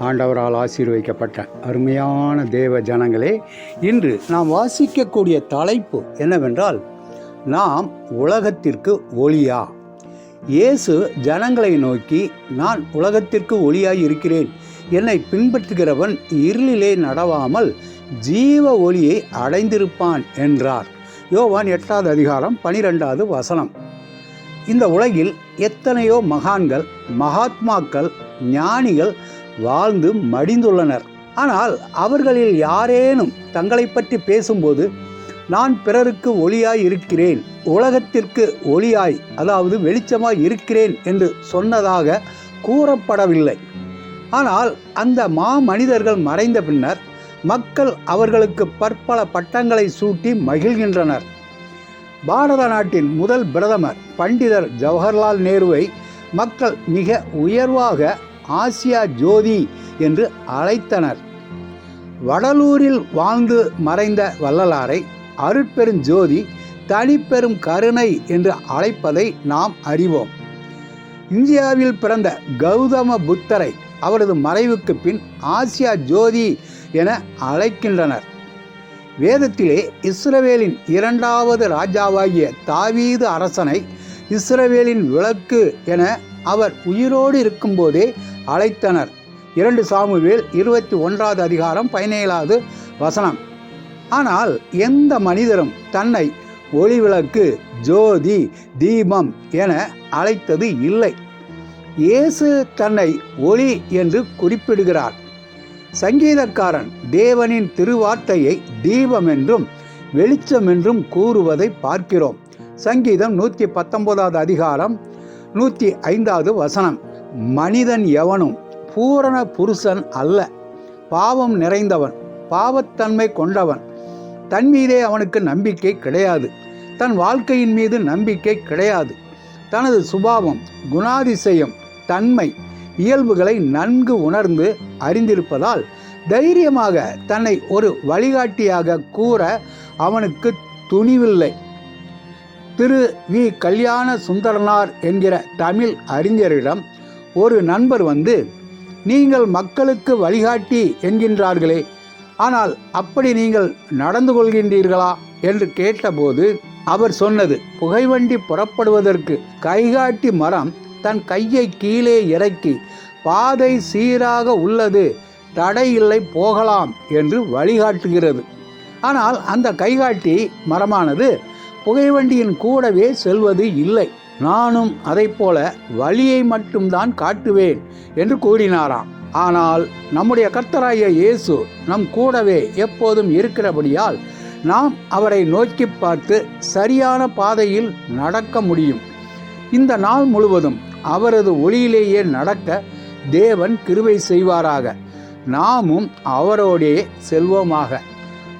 ஆண்டவரால் ஆசீர்வதிக்கப்பட்ட அருமையான தேவ ஜனங்களே இன்று நாம் வாசிக்கக்கூடிய தலைப்பு என்னவென்றால் நாம் உலகத்திற்கு ஒளியா? இயேசு ஜனங்களை நோக்கி நான் உலகத்திற்கு ஒளியாய் இருக்கிறேன். என்னை பின்பற்றுகிறவன் இருளிலே நடவாமல் ஜீவ ஒளியை அடைந்திருப்பான் என்றார். யோவான் எட்டாவது அதிகாரம் பனிரெண்டாவது வசனம். இந்த உலகில் எத்தனையோ மகான்கள் மகாத்மாக்கள் ஞானிகள் வாழ்ந்து மடிந்துள்ளனர். ஆனால் அவர்களில் யாரேனும் தங்களை பற்றி பேசும்போது நான் பிறருக்கு ஒளியாய் இருக்கிறேன் உலகத்திற்கு ஒளியாய் அதாவது வெளிச்சமாய் இருக்கிறேன் என்று சொன்னதாக கூறப்படவில்லை. ஆனால் அந்த மா மனிதர்கள் மறைந்த பின்னர் மக்கள் அவர்களுக்கு பற்பல பட்டங்களை சூட்டி மகிழ்கின்றனர். பாரத நாட்டின் முதல் பிரதமர் பண்டிதர் ஜவஹர்லால் நேருவை மக்கள் மிக உயர்வாக ஆசியா ஜோதி என்று அழைத்தனர். வடலூரில் வாழ்ந்து மறைந்த வள்ளலாரை அருட்பெருஞ்சோதி தனிப்பெரும் கருணை என்று அழைப்பதை நாம் அறிவோம். இந்தியாவில் பிறந்த கௌதம புத்தரை அவரது மறைவுக்கு பின் ஆசியா ஜோதி என அழைக்கின்றனர். வேதத்திலே இஸ்ரவேலின் இரண்டாவது ராஜாவாகிய தாவீது அரசனை இஸ்ரவேலின் விளக்கு என அவர் உயிரோடு இருக்கும்போதே அழைத்தனர். இரண்டு சாமுவேல் இருபத்தி ஒன்றாவது அதிகாரம் பதினேழாவது வசனம். ஆனால் எந்த மனிதரும் தன்னை ஒளிவிளக்கு ஜோதி தீபம் என அழைத்தது இல்லை. இயேசு தன்னை ஒளி என்று குறிப்பிடுகிறார். சங்கீதக்காரன் தேவனின் திருவார்த்தையை தீபம் என்றும் வெளிச்சம் என்றும் கூறுவதை பார்க்கிறோம். சங்கீதம் நூற்றி பத்தொன்பதாவது அதிகாரம் நூற்றி ஐந்தாவது வசனம். மனிதன் எவனும் பூரண புருஷன் அல்ல. பாவம் நிறைந்தவன் பாவத்தன்மை கொண்டவன். தன் மீதே அவனுக்கு நம்பிக்கை கிடையாது. தன் வாழ்க்கையின் மீது நம்பிக்கை கிடையாது. தனது சுபாவம் குணாதிசயம் தன்மை இயல்புகளை நன்கு உணர்ந்து அறிந்திருப்பதால் தைரியமாக தன்னை ஒரு வழிகாட்டியாக கூற அவனுக்கு துணிவில்லை. திரு வி. கல்யாண சுந்தரனார் என்கிற தமிழ் அறிஞரிடம் ஒரு நண்பர் வந்து நீங்கள் மக்களுக்கு வழிகாட்டி என்கின்றார்களே ஆனால் அப்படி நீங்கள் நடந்து கொள்கின்றீர்களா? என்று கேட்டபோது அவர் சொன்னது புகைவண்டி புறப்படுவதற்கு கைகாட்டி மரம் தன் கையை கீழே இறக்கி பாதை சீராக உள்ளது தடை இல்லை போகலாம் என்று வழிகாட்டுகிறது. ஆனால் அந்த கைகாட்டி மரமானது புகைவண்டியின் கூடவே செல்வது இல்லை. நானும் போல வழியை மட்டும்தான் காட்டுவேன் என்று கூறினாராம். ஆனால் நம்முடைய கர்த்தராய இயேசு நம் கூடவே எப்போதும் இருக்கிறபடியால் நாம் அவரை நோக்கி பார்த்து சரியான பாதையில் நடக்க முடியும். இந்த நாள் முழுவதும் அவரது ஒளியிலேயே நடக்க தேவன் கிருவை செய்வாராக. நாமும் அவரோடே செல்வோமாக.